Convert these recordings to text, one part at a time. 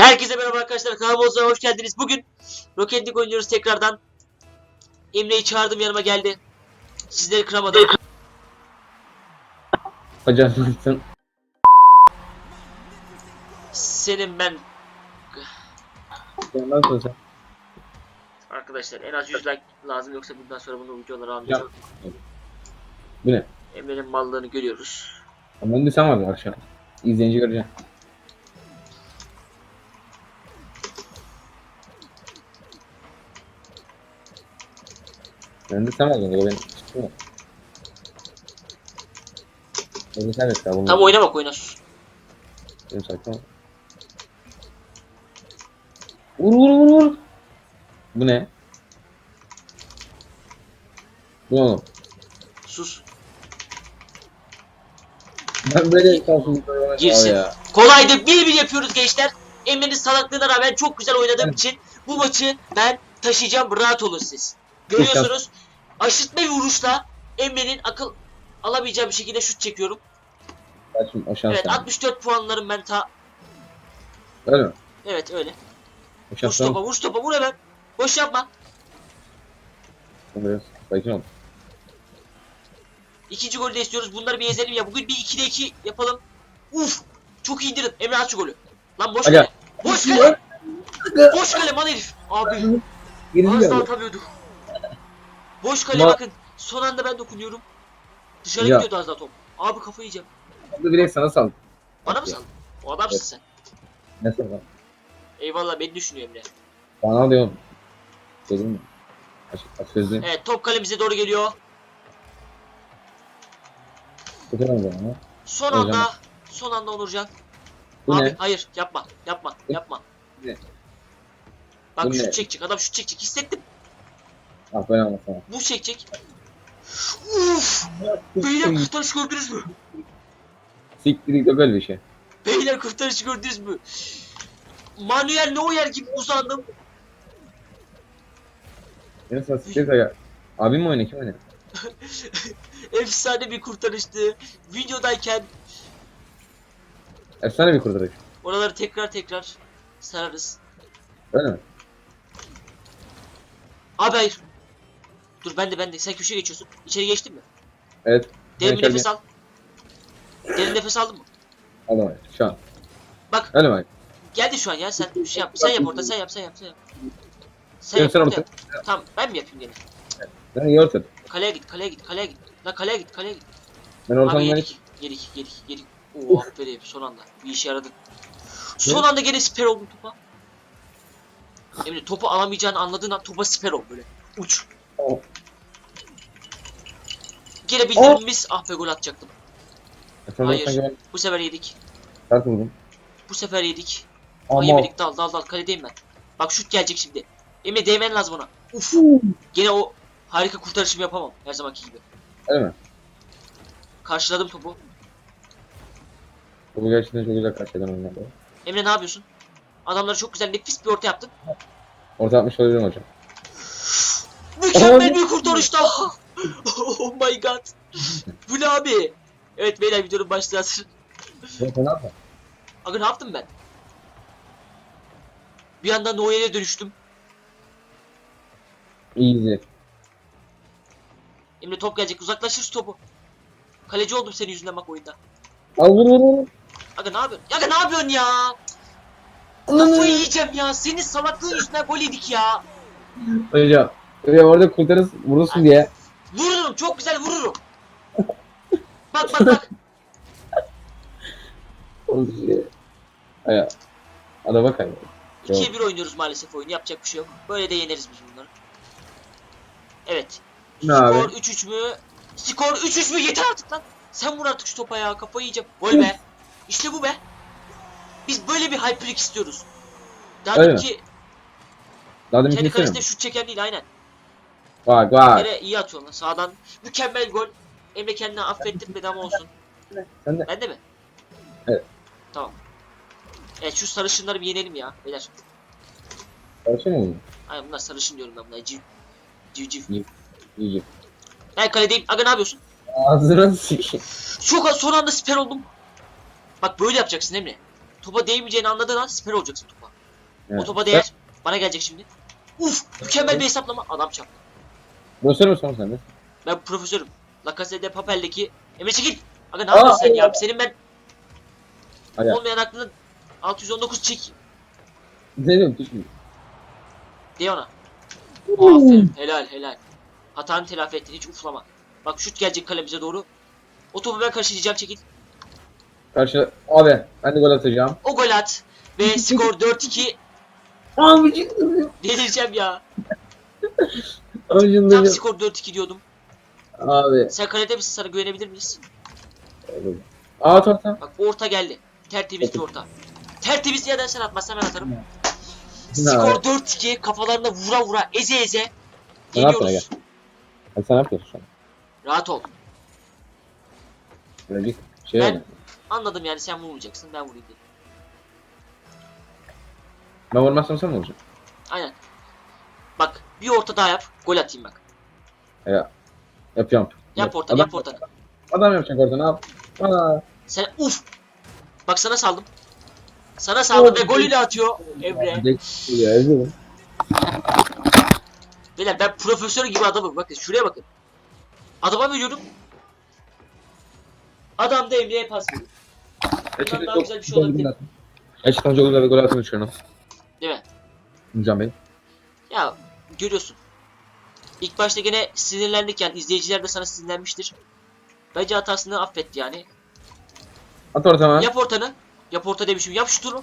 Herkese merhaba arkadaşlar kanalımıza hoş geldiniz. Bugün Rocket League oynuyoruz tekrardan. Emre'yi çağırdım yanıma geldi. Sizleri kıramadım. Hocam sen Senin ben sen nasılsın sen? arkadaşlar en az 100 like lazım yoksa bundan sonra bunu videoları almayacağım. Bu ne? Emre'nin mallığını görüyoruz. Ama önde sen vardın akşam. İzleyici göreceksin. Önde sen vardın. O benim çıktı mı? Önde sen de çıkar. bunu. Tam oyna bak oyna sus. Benim saçma. Vur vur vur vur. Bu ne? Bu ne oğlum? Sus. Ben böyle kalsın. Girsin. Ya. Kolaydı 1-1 yapıyoruz gençler. Emre'nin salaklığına rağmen çok güzel oynadığım için bu maçı ben taşıyacağım rahat olun siz. Görüyorsunuz aşırtma bir vuruşla Emre'nin akıl alamayacağı bir şekilde şut çekiyorum. Kaçım o şans. Evet 64 puanlarım ben ta... Öyle mi? Evet öyle. O şans topa vur topa vur hemen. Boş yapma. Biraz ol. İkinci golü de istiyoruz. Bunları bir ezelim ya. Bugün bir 2'de 2 yapalım. Uf. Çok iyi. Emre at şu golü. Lan boş Aga. kale. Boş kale. Boş kale man herif. Abi. Az daha ya. Boş kale Ma- bakın. Son anda ben dokunuyorum. Dışarı Ya. gidiyordu az daha top. Abi kafayı yiyeceğim. Orada direkt sana sal. Bana mı saldın? O adamsın Evet. sen. Ne sana? Eyvallah beni düşünüyor Emre. Bana diyorum. Dedim mi? Aç, aç. Evet top kalemize doğru geliyor. Tutamam ben ama. Son Hocam. anda. Son anda Onurcan. Bu Abi ne? hayır yapma. Yapma. Yapma. Ne? Bak Bu şut ne? çekecek. Adam şut çekecek. Hissettim. Ah ben anlatsana. Bu çekecek. Uf! Beyler kurtarış gördünüz mü? Siktir git böyle bir şey. Beyler kurtarışı gördünüz mü? Manuel Neuer gibi uzandım. Benim sana siktir ya. Abim mi oynuyor kim oynuyor? Efsane bir kurtarıştı. Videodayken Efsane bir kurtarış. oraları tekrar tekrar sararız. Öyle mi? Abi hayır. Dur ben de ben de. Sen köşeye geçiyorsun. İçeri geçtin mi? Evet. Derin bir nefes al. Derin nefes aldın mı? Adam şu an. Bak. Mi? Geldi şu an ya. Sen bir şey yap. Sen yap orta. Sen yap. Sen yap. Sen yap. Sen yap. sen orta. yap. Tamam. Ben mi yapayım gene? Ben orta. Kaleye git. Kaleye git. Kaleye git. La kaleye git. Kaleye git. Ben ortamdan yedik. Yedik. Yedik. Yedik. Oo aferin. Son anda. Bir işe yaradı. Son anda gene siper oldum topa. Emre topu alamayacağını anladığın an topa siper ol böyle. Uç. Oh. Gene bildiğimiz ah be gol atacaktım. Hayır. Bu sefer yedik. vurdum. Bu sefer yedik. Ama yemedik dal dal dal kaledeyim ben. Bak şut gelecek şimdi. Emre değmen lazım ona. Uf. Gene o harika kurtarışımı yapamam her zamanki gibi. öyle mi? Karşıladım topu. Bu gerçekten çok güzel karşılayan oyunlar. Emre ne yapıyorsun? Adamlara çok güzel nefis bir orta yaptın. Orta atmış olabilirim hocam. Mükemmel bir kurtarış daha. oh my god. Bu ne abi? Evet beyler videonun hazır. Sen ne yapma? Aga ne yaptım ben? Bir anda Neuer'e dönüştüm. Easy. Emre top gelecek uzaklaşır şu topu. Kaleci oldum senin yüzünden bak oyunda. Al vur vur vur. Aga ne yapıyorsun? Aga ne yapıyorsun ya? Kafayı yiyeceğim ya. Senin salaklığın yüzünden gol yedik ya. Hocam. Hocam orada kurtarız vurursun diye. Vururum çok güzel vururum. Bak bak bak. Aya. Araba kaydı. 2'ye 1 oynuyoruz maalesef oyunu. Yapacak bir şey yok. Böyle de yeneriz biz bunları. Evet. Ne abi? Skor 3-3 mü? Skor 3-3 mü? Yeter artık lan. Sen vur artık şu topa ya. Kafayı yiyeceğim. Gol be. İşte bu be. Biz böyle bir hyperlik istiyoruz. Daha Öyle demin mi? ki Daha demin kendi mi? şut çeken değil aynen. Bak bak. Yere iyi atıyor lan sağdan. Mükemmel gol. Emre kendini affettirmedi ama olsun. Sen de. Ben de mi? Evet. Tamam. Evet şu sarışınları bir yenelim ya beyler. Karşı mı? Aynen bunlar sarışın diyorum ben bunlara. Civ. Civ civ. İyi. Ben kaledeyim. Aga ne yapıyorsun? Ağzına sikeyim. Çok son anda siper oldum. Bak böyle yapacaksın Emre. topa değmeyeceğini anladığın an siper olacaksın topa. Evet. O topa değer. Bana gelecek şimdi. Uf mükemmel bir hesaplama. Adam çarptı. Gösterme son sen de. Ben profesörüm. La Casa de Papel'deki Emre çekil. Aga ne yapıyorsun sen ya? Senin ben Hadi. olmayan aklını 619 çek. Ne diyorum düşmüyor. De ona. Aferin. Helal helal. Hatanı telafi ettin. Hiç uflama. Bak şut gelecek kalemize doğru. O topu ben karşılayacağım çekil. Karşı abi ben de gol atacağım. O gol at. Ve skor 4-2. Abi. Delireceğim ya. Tam Öncündüm. skor 4-2 diyordum. Abi. Sen kalede misin? Sana güvenebilir miyiz? At at at. Bak orta geldi. Tertemiz bir orta. Tertemiz ya sen atmazsan ben atarım. Ne Skor 4-2. Kafalarına vura vura eze eze. Ne yaptın Yeniyoruz. Hadi sen yapıyorsun şu an? Rahat ol. Böyle bir şey Ben- oldu. Anladım yani sen vurmayacaksın ben vurayım dedim. Ben vurmazsam sen mi olacaksın? Aynen. Bak bir orta daha yap. Gol atayım bak. Yapıyorum. Yap orta Adam- yap ortanı. Adam yapacak orada ne yap? Aa. Sen uf. Bak sana saldım. Sana saldım ve golü de atıyor Emre. Ya, ezdim. Beyler ben profesör gibi adamım. Bakın şuraya bakın. Adama veriyorum. Adam da Emre'ye pas veriyor. Bundan daha güzel bir şey olabilir. Gerçekten çok güzel bir gol atmış şu an. Değil mi? Can Bey. Ya görüyorsun. İlk başta gene sinirlendik yani izleyiciler de sana sinirlenmiştir. Bence hatasını affetti yani. At ortama. Yap ortanı. Yap orta demişim. Yap şutunu.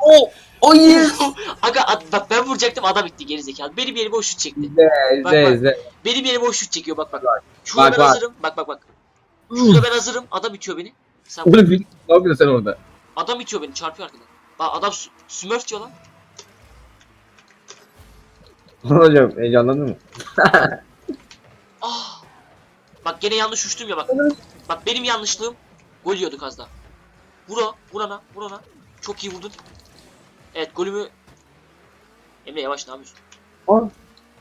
O. O yes. Aga at- bak ben vuracaktım adam itti gerizekalı. Benim yerime o şut çekti. İzle Bak, izle bak. izle. Benim yerime o şut çekiyor bak bak. Şurada Bak, ben bak. hazırım. Bak bak bak. Şurada ben hazırım. Adam itiyor beni. Sen Oğlum ne yapıyorsun sen orada? adam itiyor beni. Çarpıyor arkadan. Bak adam smurf diyor lan. Hocam heyecanlandın mı? Ah. Bak gene yanlış uçtum ya bak. Bak benim yanlışlığım. Gol yiyorduk az daha. Vura, vurana, vurana. Çok iyi vurdun. Evet golümü... Emre yavaş ne yapıyorsun? Aa.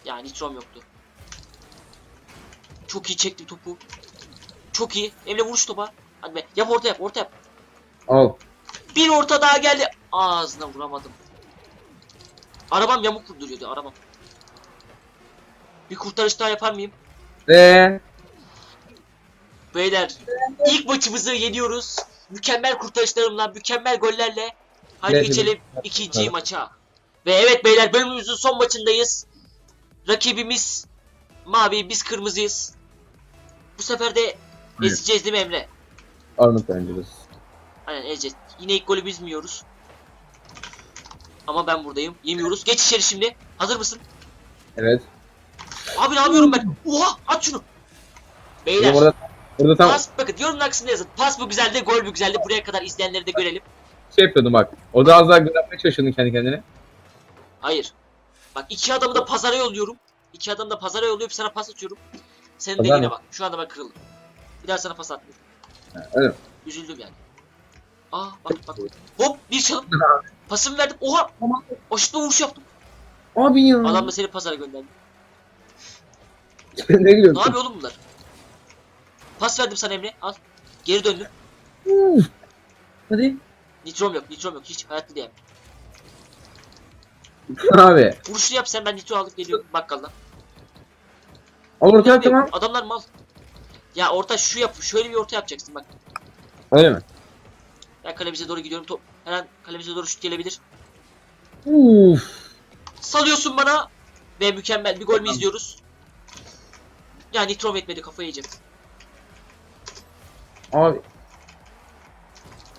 Ya nitrom yoktu. Çok iyi çektim topu. Çok iyi. Emre vuruş topa. Hadi be. Yap orta yap, orta yap. Al. Bir orta daha geldi. Ağzına vuramadım. Arabam yamuk duruyordu arabam. Bir kurtarış daha yapar mıyım? Ve Beyler ilk maçımızı yeniyoruz. Mükemmel kurtarışlarımla, mükemmel gollerle. Haydi Evet, geçelim ikinci maça. Ve evet beyler bölümümüzün son maçındayız. Rakibimiz mavi, biz kırmızıyız. Bu sefer de ezeceğiz değil mi Emre? Arnold oyuncumuz. Aynen ezeceğiz. Yine ilk golü biz mi yiyoruz? Ama ben buradayım. Yemiyoruz. Geç içeri şimdi. Hazır mısın? Evet. Abi ne yapıyorum ben? Oha at şunu. Beyler. Orada, orada tam Pas bakın yorumlar kısmına yazın. Pas bu güzeldi, gol bu güzeldi. Buraya kadar izleyenleri de görelim. şey yapıyordum bak. O da az daha gol yapmaya çalışıyordun kendi kendine. Hayır. Bak iki adamı da pazara yolluyorum. İki adamı da pazara yollayıp sana pas atıyorum. Senin Pazar dediğine bak. Şu anda ben kırıldım. Bir daha sana pas atmıyorum. Ha, öyle mi? Üzüldüm yani. Aa bak bak. Hop bir çalım. Pasımı verdim. Oha. Aşıtma vuruş yaptım. Abi ya. Adam da seni pazara gönderdi. ne Ne gülüyorsun? yapıyor oğlum bunlar? Pas verdim sana Emre. Al. Geri döndüm. Uf. Hadi. Nitrom yok. Nitrom yok. Hiç hayatta değil. Abi. Vuruşunu yap sen ben nitro alıp geliyorum bakkaldan. Al ortaya Adamlar- tamam. Adamlar mal. Ya orta şu yap. Şöyle bir orta yapacaksın bak. Öyle mi? Ben kalemize doğru gidiyorum. Top her an kalemize doğru şut gelebilir. Uf. Salıyorsun bana. Ve mükemmel bir gol mü izliyoruz? Ya nitrom etmedi kafayı yiyecek. Abi.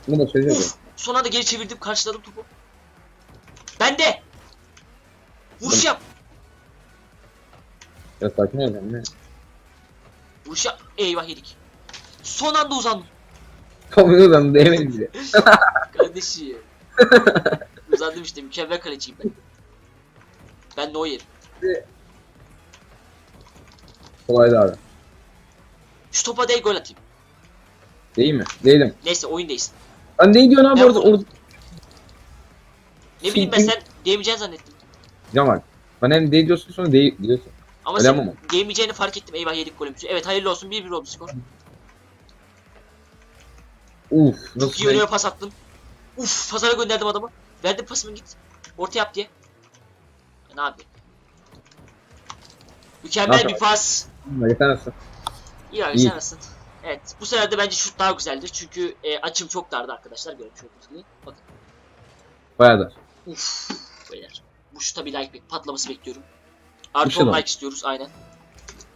Bunu da söyleyeceğim. Uf. Son anda geri çevirdim karşıladım topu. Ben de. Vuruş yap. Ya sakin ol lan. ne? Vuruş yap. Eyvah yedik. Son anda uzandım. Kapıyı da değmedim bile. Kardeşim. Uzandım işte mükemmel kaleciyim ben. Ben Neuer. Kolaydı abi. Şu topa değil gol atayım. Değil mi? Değilim. Neyse oyundayız. Lan ne diyorsun abi Ben orada? Orada. Ne bileyim ben sen diyemeyeceğini zannettim. Cemal. Bana hem değil diyorsun sonra değil diyorsun. Ama Öyle sen ama. diyemeyeceğini fark ettim. Eyvah yedik golümüzü. Evet hayırlı olsun 1-1 oldu skor. Uf. Çok Nasıl iyi önüme pas attın. Uf pazara gönderdim adamı. Verdim pasımı git. Orta yap diye. Ne yapayım? Mükemmel Nasıl? bir pas. Nasıl? İyi abi İyi. sen nasılsın? Evet bu sefer de bence şut daha güzeldir. Çünkü e, açım çok dardı arkadaşlar. Görmüş olduğunuz gibi. Bakın. Bayağı da. Uf beyler. Bu şuta bir like bek- patlaması bekliyorum. Artı şuna 10 mı? like istiyoruz aynen.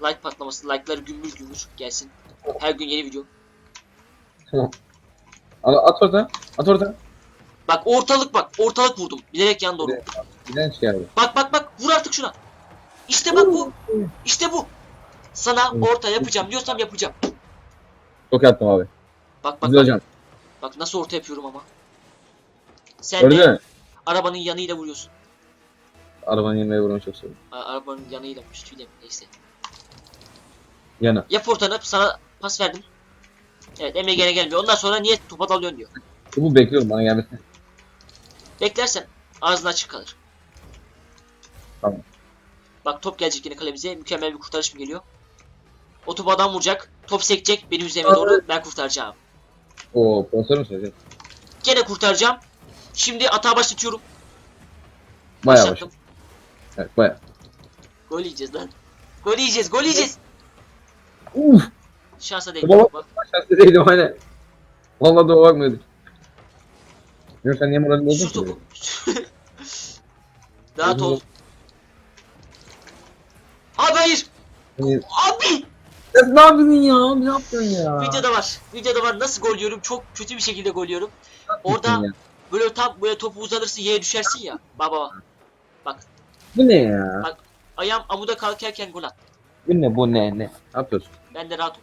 Like patlaması, like'ları gümbür gümbür gelsin. Her gün yeni video. Al, at orada. At orada. Bak ortalık bak, ortalık vurdum. Bilerek yan doğru. Evet. Giden çıkar abi. Bak bak bak, vur artık şuna. İşte bak bu, işte bu. Sana orta yapacağım diyorsam yapacağım. Çok yaptım abi. Bak bak Güzel bak, hocam. bak nasıl orta yapıyorum ama. Sen Gördün de mü? arabanın yanıyla vuruyorsun. Arabanın yemeğe vurmayı çok seviyorum. A- arabanın yanıyla üstüyle mi neyse. Yana. Yap ortanı, sana pas verdim. Evet Emre gene gelmiyor. Ondan sonra niye topa dalıyorsun diyor. Bu bekliyorum bana gelmesini. Beklersen ağzın açık kalır. Tamam. Bak top gelecek yine kalemize. Mükemmel bir kurtarış mı geliyor? O topu adam vuracak. Top sekecek benim üzerime doğru. Ben kurtaracağım. Oo, sponsor musun hocam? Gene kurtaracağım. Şimdi atağa başlatıyorum. Bayağı baş. Başlattım. Evet, bayağı. Gol yiyeceğiz lan. Gol yiyeceğiz, gol yiyeceğiz. Uf. Şansa değil. Baba. Bak, Şanslı değilim hani. Vallahi doğru bakmıyorduk. Yok sen niye moralin bozdun Şu ki? topu. Rahat ol. Hayır. Hani- Abi. Ne yapıyorsun ya? Ne yapıyorsun ya? Videoda var. Videoda var. Nasıl gol yiyorum? Çok kötü bir şekilde gol yiyorum. Orada böyle tam böyle topu uzanırsın yere düşersin ya. Baba. Bu ne ya? Bak. Ayağım amuda kalkarken gol at. Bu ne bu ne ne? Ne yapıyorsun? Ben de rahat ol.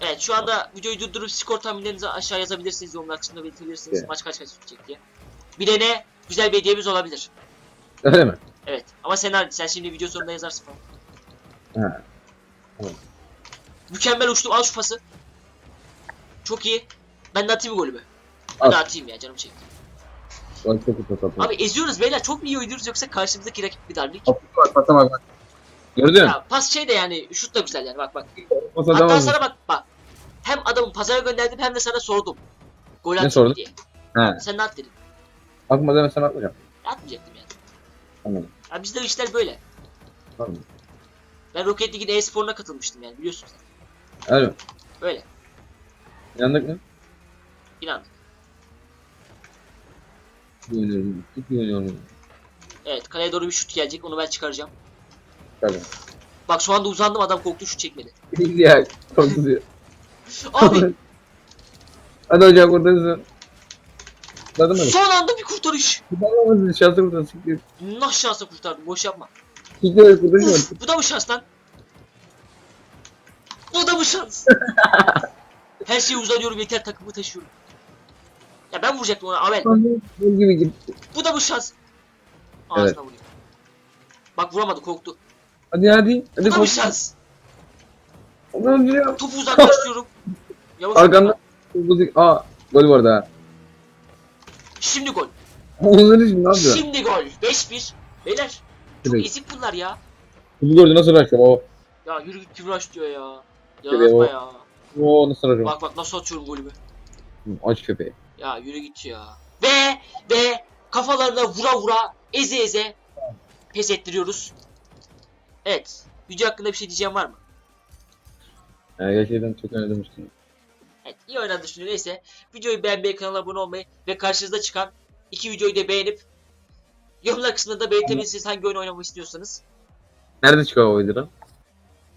Evet şu anda videoyu durdurup skor tahminlerinizi aşağı yazabilirsiniz. Yorumlar kısmında belirtebilirsiniz. Evet. Maç kaç kaç bitecek diye. Bir de ne? Güzel bir hediyemiz olabilir. Öyle mi? Evet. Ama sen hadi sen şimdi video sonunda yazarsın falan. Ha. Tamam. Mükemmel uçtum. Al şu pası. Çok iyi. Ben de atayım golümü? Ben Al. de atayım ya canım çekti. Bak çok kötü top. Abi eziyoruz beyler. Çok mu iyi oynuyoruz yoksa karşımızdaki rakip bir darlık? Top var patlama bak. Gördün mü? Ya pas şey de yani şut da güzel yani bak bak. Pas Hatta adamı. sana bak bak. Hem adamı pazara gönderdim hem de sana sordum. Gol atayım sordun? diye. He. Sen ne at dedin? Aklıma demesen atmayacağım. Atmayacaktım yani. Tamam. Ya bizde işler böyle. Tamam. Ben Rocket League'in e-sporuna katılmıştım yani biliyorsun sen. Öyle mi? Öyle. İnandık mı? İnandık. Bir oynuyorum. Evet kaleye doğru bir şut gelecek onu ben çıkaracağım. Tabii. Bak şu anda uzandım adam korktu şut çekmedi. ya. Çok güzel. Abi Hadi hocam kurtarırsın. Kurtardın mı? son anda bir kurtarış. Kurtarmadın. Şansı kurtar. Siktir. Nasıl şansa kurtardım boş yapma. Siktir. Kurtarırsın. Uf, bu da mı şans lan? Bu da mı şans? Her şeye uzanıyorum yeter takımı taşıyorum. Ya ben vuracaktım ona Avel. Bu gibi gitti. Bu da mı şans? Ağzına vurayım. Bak vuramadı korktu. Hadi hadi. Bu Hadi da mı şans? Allah'ım ya. Topu uzaklaştırıyorum. Yavaş Arkanda. Aa. Gol var daha. Şimdi gol. Onları şimdi ne yapıyor? Şimdi gol. 5-1. Beyler. Çok Evet. ezik bunlar ya. Bunu gördü nasıl raşıyor? O. Ya yürü git kübraş diyor ya. O. ya. O nasıl raşıyor? Bak bak nasıl atıyorum golümü. Aç köpeği. Ya yürü git ya. Ve ve kafalarına vura vura eze eze pes ettiriyoruz. Evet. Video hakkında bir şey diyeceğim var mı? Yani gerçekten çok oynamıştım. Evet. İyi oynadı şimdi neyse. Videoyu beğenmeyi, kanala abone olmayı ve karşınızda çıkan iki videoyu da beğenip yorumlar kısmında da belirtebilirsiniz hangi oyun oynamak istiyorsanız. Nerede çıkıyor o videolar?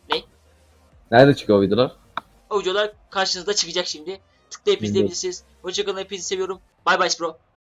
Ne? Nerede çıkıyor o videolar? O videolar karşınızda çıkacak şimdi. Tıklayıp izleyebilirsiniz. Hoşçakalın hepinizi seviyorum. Bye bye bro.